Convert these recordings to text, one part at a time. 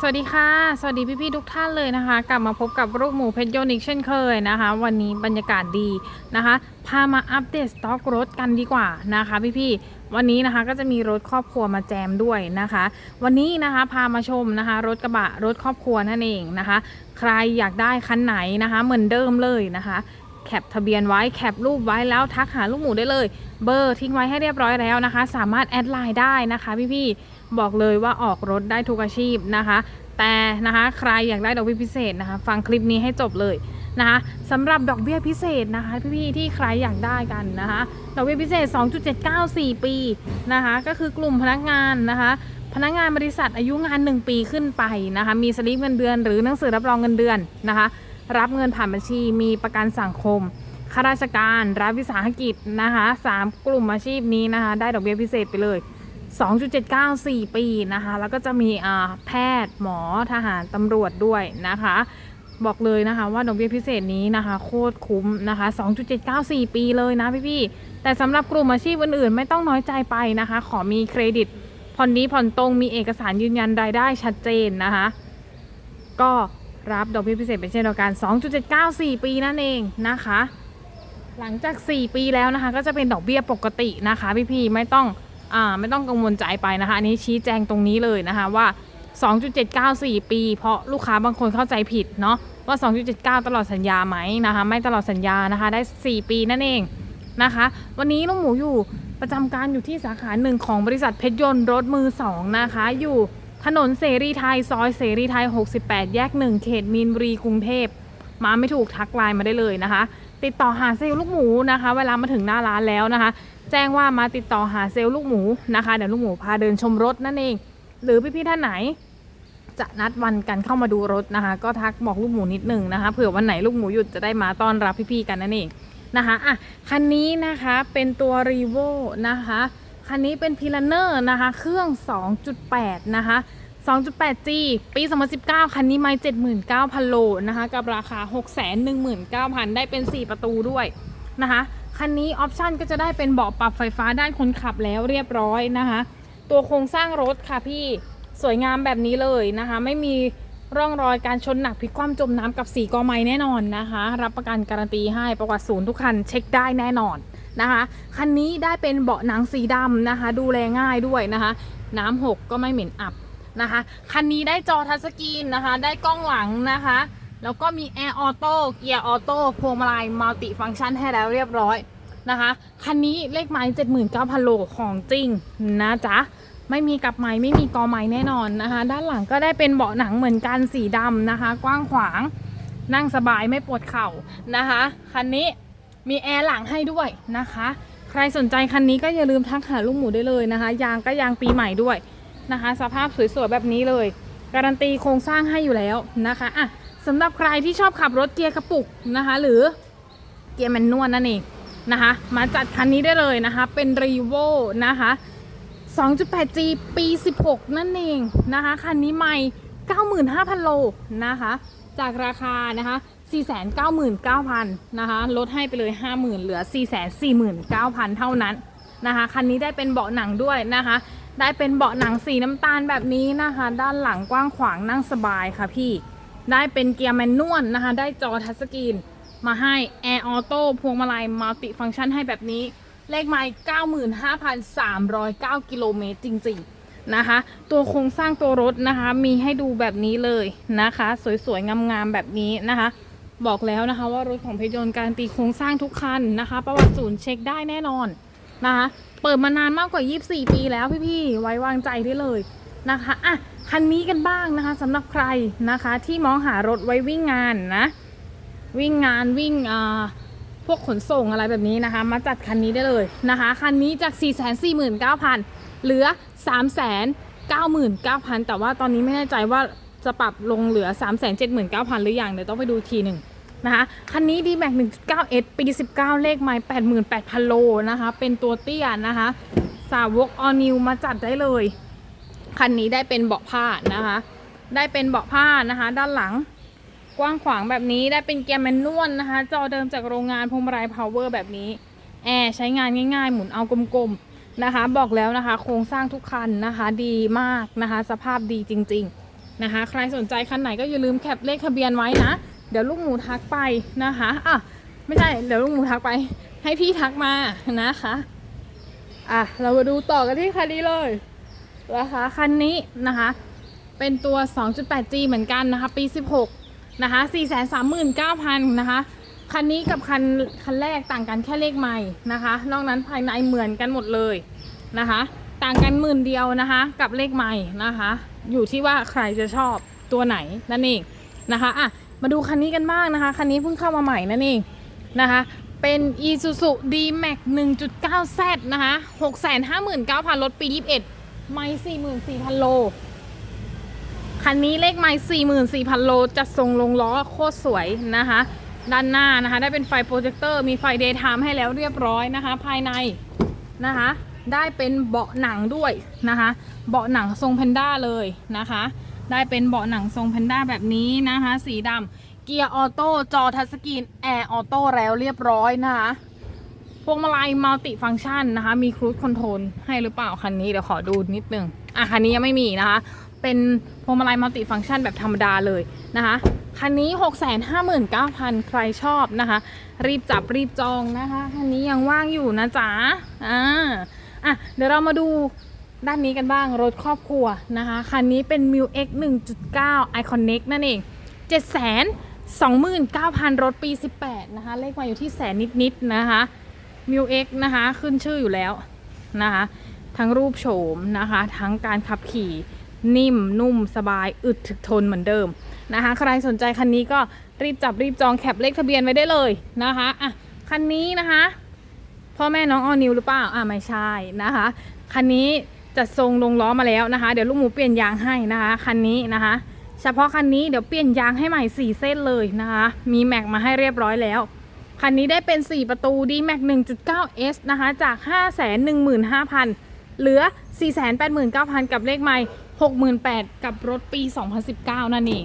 สวัสดีค่ะ สวัสดีพี่ๆทุกท่านเลยนะคะ กลับมาพบกับรูปหมูเพชรโยนิกเช่นเคยนะคะ วันนี้บรรยากาศดีนะคะ พามาอัปเดตสต็อกรถกันดีกว่านะคะพี่ๆวันนี้นะคะก็จะมีรถครอบครัวมาแจมด้วยนะคะ วันนี้นะคะพามาชมนะคะ รถกระบะรถครอบครัวนั่นเองนะคะ ใครอยากได้คันไหนนะคะ เหมือนเดิมเลยนะคะแคปทะเบียนไว้แคปรูปไว้แล้วทักหาลูกหมูได้เลย เบอร์ทิ้งไว้ให้เรียบร้อยแล้วนะคะ สามารถแอดไลน์ได้นะคะพี่ๆ บอกเลยว่าออกรถได้ทุกอาชีพนะคะ แต่นะคะใครอยากได้ดอกเบี้ยพิเศษนะคะ ฟังคลิปนี้ให้จบเลยนะคะสำหรับดอกเบี้ยพิเศษนะคะพี่ๆที่ใครอยากได้กันนะคะดอกเบี้ยพิเศษ 2.794 ปีนะคะก็คือกลุ่มพนักงานนะคะพนักงานบริษัทอายุงาน 1 ปีขึ้นไปนะคะมีสลิปเงินเดือน หรือหนังสือรับรองเงินเดือนนะคะรับเงินผ่านบัญชีมีประกันสังคมข้าราชการรัฐวิสาหกิจนะคะสามกลุ่มอาชีพนี้นะคะได้ดอกเบี้ยพิเศษไปเลย 2.794 ปีนะคะ แล้วก็จะมีอาแพทย์หมอทหารตำรวจด้วยนะคะ บอกเลยนะคะว่าดอกเบี้ยพิเศษนี้นะคะ โคตรคุ้มนะคะ 2.794 ปีเลยนะพี่ๆแต่สำหรับกลุ่มอาชีพอื่นๆ ไม่ต้องน้อยใจไปนะคะ ขอมีเครดิตผ่อนนี้ผ่อนตรงมีเอกสารยืนยันรายได้ชัดเจนนะคะ ก็รับดอกเบี้ยพิเศษเป็นเช่นเดียวกัน 2.794 ปีนั่นเองนะคะ หลังจาก 4 ปีแล้วนะคะ ก็จะเป็นดอกเบี้ยปกตินะคะ พี่ๆไม่ต้อง อ่าไม่ต้องกังวลใจไปนะคะ อันนี้ชี้แจงตรงนี้เลยนะคะว่า 2.794 ปี เพราะลูกค้าบางคนเข้าใจผิดเนาะว่า 2.79 ตลอดสัญญาไหมนะคะ ไม่ตลอดสัญญานะคะ ได้ 4 ปีนั่นเองนะคะ วันนี้ลูกหมูอยู่ประจำการอยู่ที่สาขาหนึ่งของบริษัทเพชรยนต์รถมือ 2 นะคะ อยู่ถนนเสรีไทย ซอยเสรีไทย 68 แยก 1 เขตมีนบุรีกรุงเทพ มาไม่ถูกทักไลน์มาได้เลยนะคะ ติดต่อหาเซลล์ลูกหมูนะคะ เวลามาถึงหน้าร้านแล้วนะคะ แจ้งว่ามาติดต่อหาเซลล์ลูกหมูนะคะ เดี๋ยวลูกหมูพาเดินชมรถนั่นเอง หรือพี่ๆท่านไหน จะนัดวันกันเข้ามาดูรถนะคะ ก็ทักบอกลูกหมูนิดหนึ่งนะคะเผื่อวันไหนลูกหมูหยุดจะได้มาต้อนรับพี่ๆกันนั่นเองนะคะอะคันนี้นะคะเป็นตัว r ีโวนะคะคันนี้เป็นพิลเนอร์นะคะเครื่อง 2.8 นะคะ 2.8G ปี 2019 คันนี้ไม่79,000 โลนะคะ กับราคา 619,000 ได้เป็น 4 ประตูด้วยนะคะ คันนี้ออปชันก็จะได้เป็นเบาะปรับไฟฟ้าด้านคนขับแล้วเรียบร้อยนะคะ ตัวโครงสร้างรถค่ะพี่สวยงามแบบนี้เลยนะคะ ไม่มีร่องรอยการชนหนักพลิกคว่ำจมน้ำกับสีกอไม้แน่นอนนะคะ รับประกันการันตีให้ประวัติศูนย์ทุกคันเช็คได้แน่นอนนะคะคันนี้ได้เป็นเบาะหนังสีดำนะคะ ดูแลง่ายด้วยนะคะ น้ำหกก็ไม่เหม็นอับนะคะ คันนี้ได้จอทัชสกรีนนะคะ ได้กล้องหลังนะคะ แล้วก็มีแอร์ออโต้เกียร์ออโต้พวงมาลัยมัลติฟังก์ชันให้แล้วเรียบร้อยนะคะ คันนี้เลขไม้79,000 โลของจริงนะจ๊ะ ไม่มีกับไม้ไม่มีกอไม้แน่นอนนะคะ ด้านหลังก็ได้เป็นเบาะหนังเหมือนกันสีดำนะคะ กว้างขวางนั่งสบายไม่ปวดเข่านะคะ คันนี้มีแอร์หลังให้ด้วยนะคะ ใครสนใจคันนี้ก็อย่าลืมทักหาลูกหมูได้เลยนะคะ ยางก็ยางปีใหม่ด้วยนะคะ สภาพสวยๆแบบนี้เลย การันตีโครงสร้างให้อยู่แล้วนะคะอะ สำหรับใครที่ชอบขับรถเกียร์กระปุกนะคะ หรือเกียร์แมนนวลนั่นเองนะคะ มาจัดคันนี้ได้เลยนะคะ เป็นรีโวนะคะ 2.8G ปี 16 นั่นเองนะคะ คันนี้ใหม่ 95,000 โลนะคะ จากราคานะคะ 499,000 นะคะ ลดให้ไปเลย 50,000 เหลือ 449,000 เท่านั้นนะคะ คันนี้ได้เป็นเบาะหนังด้วยนะคะ ได้เป็นเบาะหนังสีน้ำตาลแบบนี้นะคะ ด้านหลังกว้างขวางนั่งสบายค่ะพี่ ได้เป็นเกียร์แมนนวลนะคะ ได้จอทัชสกรีนมาให้แอร์ออโต้พวงมาลัยมัลติฟังก์ชันให้แบบนี้ เลขไมล์95,309 กิโลเมตรจริงๆนะคะ ตัวโครงสร้างตัวรถนะคะ มีให้ดูแบบนี้เลยนะคะ สวยๆ งามๆ แบบนี้นะคะ บอกแล้วนะคะว่ารถของเพชรยนต์การตีโครงสร้างทุกคันนะคะ ประวัติศูนย์เช็คได้แน่นอนนะคะ เปิดมานานมากกว่า 24 ปีแล้วพี่ๆ ไว้วางใจได้เลยนะคะอะ คันนี้กันบ้างนะคะสำหรับใครนะคะ ที่มองหารถไว้วิ่งงานนะ วิ่งงานวิ่งอ่าพวกขนส่งอะไรแบบนี้นะคะ มาจัดคันนี้ได้เลยนะคะ คันนี้จาก 449,000 เหลือ 399,000 แต่ว่าตอนนี้ไม่แน่ใจว่าจะปรับลงเหลือ 379,000 หรือยังเดี๋ยวต้องไปดูทีหนึ่งนะคะ คันนี้ d m a x 1.9S ปี 19 เลขไมล์88,000 โลนะคะ เป็นตัวเตี้ยนะคะ สาวก all new มาจัดได้เลย คันนี้ได้เป็นเบาะผ้านะคะ ได้เป็นเบาะผ้านะคะ ด้านหลังกว้างขวางแบบนี้ได้เป็นเกียร์แมนนวลนะคะ จอเดิมจากโรงงานพวงมาลัยพาวเวอร์แบบนี้แอร์ใช้งานง่ายๆ หมุนเอากลมๆนะคะ บอกแล้วนะคะ โครงสร้างทุกคันนะคะ ดีมากนะคะ สภาพดีจริง ๆนะคะ ใครสนใจคันไหนก็อย่าลืมแคปเลขทะเบียนไว้นะ เดี๋ยวลูกหมูทักไปนะคะอะไม่ใช่เดี๋ยวลูกหมูทักไป ให้พี่ทักมานะคะอะเรามาดูต่อกันที่คันนี้เลย นะคะคันนี้นะคะเป็นตัว 2.8G เหมือนกันนะคะ ปี 16 นะคะ 439,000 นะคะ คันนี้กับคันคันแรกต่างกันแค่เลขใหม่นะคะ นอกนั้นภายในเหมือนกันหมดเลยนะคะ ต่างกันหมื่นเดียวนะคะ กับเลขใหม่นะคะ อยู่ที่ว่าใครจะชอบตัวไหนนั่นเองนะคะอะมาดูคันนี้กันบ้างนะคะ คันนี้เพิ่งเข้ามาใหม่นั่นเองนะคะเป็น Isuzu D-Max 1.9Z นะคะ 659,000รถปี 21 ไม่44,000โล คันนี้เลขไมล์44,000โลจัดทรงลงล้อโคตรสวยนะคะ ด้านหน้านะคะ ได้เป็นไฟโปรเจคเตอร์มีไฟเดย์ไทม์ให้แล้วเรียบร้อยนะคะ ภายในนะคะ ได้เป็นเบาะหนังด้วยนะคะ เบาะหนังทรงแพนด้าเลยนะคะ ได้เป็นเบาะหนังทรงแพนด้าแบบนี้นะคะ สีดำเกียร์ออโต้จอทัชสกรีนแอร์ออโต้แล้วเรียบร้อยนะคะ พวงมาลัยมัลติฟัง c t ชันนะคะ มีครู i คอนโทรลให้หรือเปล่าคันนี้เดี๋ยวขอดูนิดนึงอะคันนี้ยังไม่มีนะคะ เป็นพวงมาลัยมัลติฟัง c t ชันแบบธรรมดาเลยนะคะคันนี้ 659,000 ใครชอบนะคะ รีบจับรีบจองนะคะ คันนี้ยังว่างอยู่นะจ๊ะอ่าอะเดี๋ยวเรามาดูด้านนี้กันบ้างรถครอบครัวนะคะ คันนี้เป็น m i l X 1.9 Iconic นั่นเอง 7 29,000 รถปี 18 นะคะ เลขมาอยู่ที่แสนนิดๆนะคะ มิวเอ็กนะคะ ขึ้นชื่ออยู่แล้วนะคะ ทั้งรูปโฉมนะคะ ทั้งการขับขี่นิ่ม นุ่มสบาย อึดถึกทนเหมือนเดิมนะคะ ใครสนใจคันนี้ก็รีบจับรีบจองแคปเลขทะเบียนไว้ได้เลยนะคะอะคันนี้นะคะพ่อแม่น้องออนิวหรือเปล่าอะไม่ใช่นะคะ คันนี้จัดทรงลงล้อมาแล้วนะคะ เดี๋ยวลูกหมูเปลี่ยนยางให้นะคะ คันนี้นะคะ เฉพาะคันนี้เดี๋ยวเปลี่ยนยางให้ใหม่ 4 เส้นเลยนะคะ มีแม็กมาให้เรียบร้อยแล้ว คันนี้ได้เป็น 4 ประตู D-Max 1.9S นะคะ จาก 515,000 เหลือ 489,000 กับเลขใหม่ 68,000 กับรถปี 2019 นั่นเอง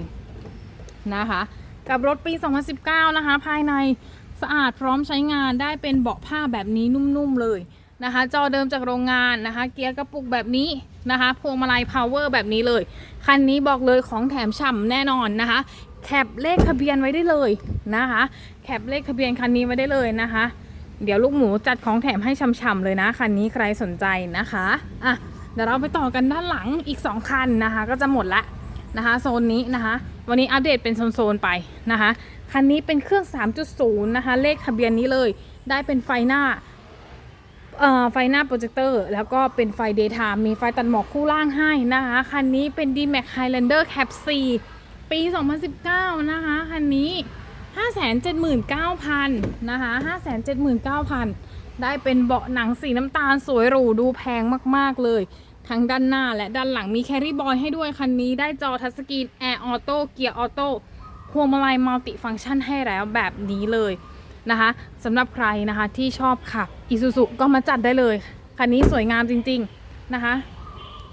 นะคะ กับรถปี 2019 นะคะ ภายในสะอาดพร้อมใช้งานได้เป็นเบาะผ้าแบบนี้นุ่มๆเลยนะคะ จอเดิมจากโรงงานนะคะ เกียร์กระปุกแบบนี้นะคะ พวงมาลัยพาวเวอร์แบบนี้เลย คันนี้บอกเลยของแถมฉ่ำแน่นอนนะคะ แคปเลขทะเบียนไว้ได้เลยนะคะ แคปเลขทะเบียนคันนี้ไว้ได้เลยนะคะ เดี๋ยวลูกหมูจัดของแถมให้ช่ำๆเลยนะคันนี้ใครสนใจนะคะอะเดี๋ยวเราไปต่อกันด้านหลังอีก 2 คันนะคะ ก็จะหมดละนะคะโซนนี้นะคะ วันนี้อัปเดตเป็นโซนๆไปนะคะ คันนี้เป็นเครื่อง 3.0 นะคะ เลขทะเบียนนี้เลย ได้เป็นไฟหน้าเอ่อไฟหน้าโปรเจคเตอร์แล้วก็เป็นไฟ daytime มีไฟตัดหมอกคู่ล่างให้นะคะ คันนี้เป็น D-Max Highlander Cap 4 ปี 2019 นะคะ คันนี้ 579,000 นะคะ 579,000 ได้เป็นเบาะหนังสีน้ำตาลสวยหรูดูแพงมากๆเลย ทั้งด้านหน้าและด้านหลังมีแครี่บอยให้ด้วย คันนี้ได้จอทัชสกรีนแอร์ออโต้เกียร์ออโต้พวงมาลัยมัลติฟัง c t ชันให้แล้วแบบนี้เลยนะคะสำหรับใครนะคะที่ชอบขับอิซูซุก็มาจัดได้เลย คันนี้สวยงามจริง ๆ นะคะ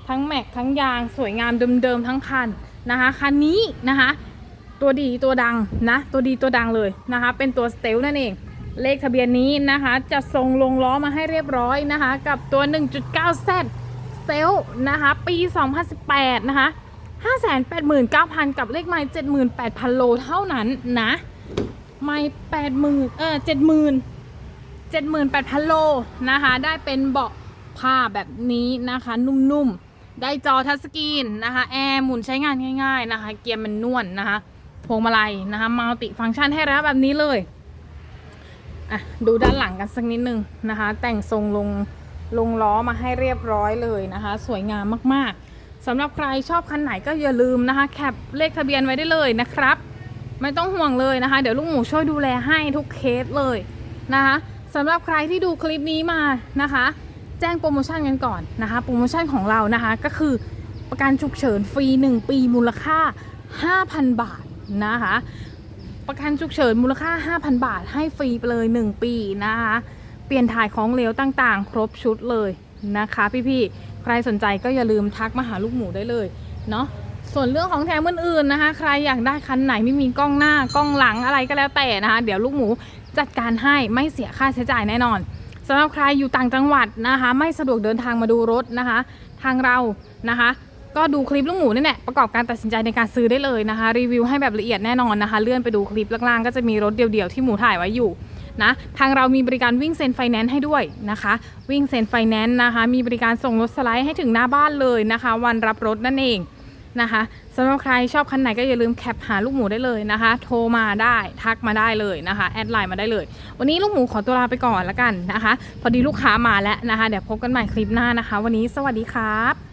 ทั้งแม็กทั้งยางสวยงามเดิมๆทั้งคัน นะคะคันนี้นะคะตัวดีตัวดังนะตัวดีตัวดังเลยนะคะเป็นตัวสเตลนั่นเองเลขทะเบียนนี้นะคะจะทรงลงล้อมาให้เรียบร้อยนะคะกับตัว 1.9Z สเตลนะคะปี 2018 นะคะ 589,000 กับเลขไมล์78,000 โลเท่านั้นนะไมล์80,000เออ70,000 78,000 โลนะคะได้เป็นเบาะผ้าแบบนี้นะคะนุ่มๆ ได้จอทัชสกรีนนะคะแอร์หมุนใช้งานง่าย ๆนะคะ เกียร์มันนวลนะคะพวงมาลัยนะคะมัลติฟังก์ชันให้แล้วแบบนี้เลยอะดูด้านหลังกันสักนิดนึงนะคะ แต่งทรงลงลงล้อมาให้เรียบร้อยเลยนะคะ สวยงามมากๆสำหรับใครชอบคันไหนก็อย่าลืมนะคะ แคปเลขทะเบียนไว้ได้เลยนะครับ ไม่ต้องห่วงเลยนะคะ เดี๋ยวลูกหมูช่วยดูแลให้ทุกเคสเลยนะคะสำหรับใครที่ดูคลิปนี้มานะคะ แจ้งโปรโมชั่นกันก่อนนะคะ โปรโมชั่นของเรานะคะก็คือประกันฉุกเฉินฟรี 1 ปีมูลค่า 5,000 บาทนะคะ ประกันฉุกเฉินมูลค่า 5,000 บาท ให้ฟรีไปเลย 1 ปีนะคะ เปลี่ยนถ่ายของเหลวต่างๆ ครบชุดเลยนะคะ พี่ๆ ใครสนใจก็อย่าลืมทักมาหาลูกหมูได้เลยเนาะ ส่วนเรื่องของแถมอื่นๆนะคะ ใครอยากได้คันไหนไม่มีกล้องหน้ากล้องหลังอะไรก็แล้วแต่นะคะ เดี๋ยวลูกหมูจัดการให้ไม่เสียค่าใช้จ่ายแน่นอน สำหรับใครอยู่ต่างจังหวัดนะคะ ไม่สะดวกเดินทางมาดูรถนะคะ ทางเรานะคะ ก็ดูคลิปลูกหมูนี่แหละประกอบการตัดสินใจในการซื้อได้เลยนะคะ รีวิวให้แบบละเอียดแน่นอนนะคะ เลื่อนไปดูคลิปล่างๆก็จะมีรถเดียวๆที่หมูถ่ายไว้อยู่นะทางเรามีบริการวิ่งเซ็นไฟแนนซ์ให้ด้วยนะคะ วิ่งเซ็นไฟแนนซ์นะคะ มีบริการส่งรถสไลด์ให้ถึงหน้าบ้านเลยนะคะ วันรับรถนั่นเอง นะคะสำหรับใครชอบคันไหนก็อย่าลืมแคปหาลูกหมูได้เลยนะคะ โทรมาได้ทักมาได้เลยนะคะแอดไลน์มาได้เลย วันนี้ลูกหมูขอตัวลาไปก่อนละกันนะคะ พอดีลูกค้ามาแล้วนะคะ เดี๋ยวพบกันใหม่คลิปหน้านะคะ วันนี้สวัสดีครับ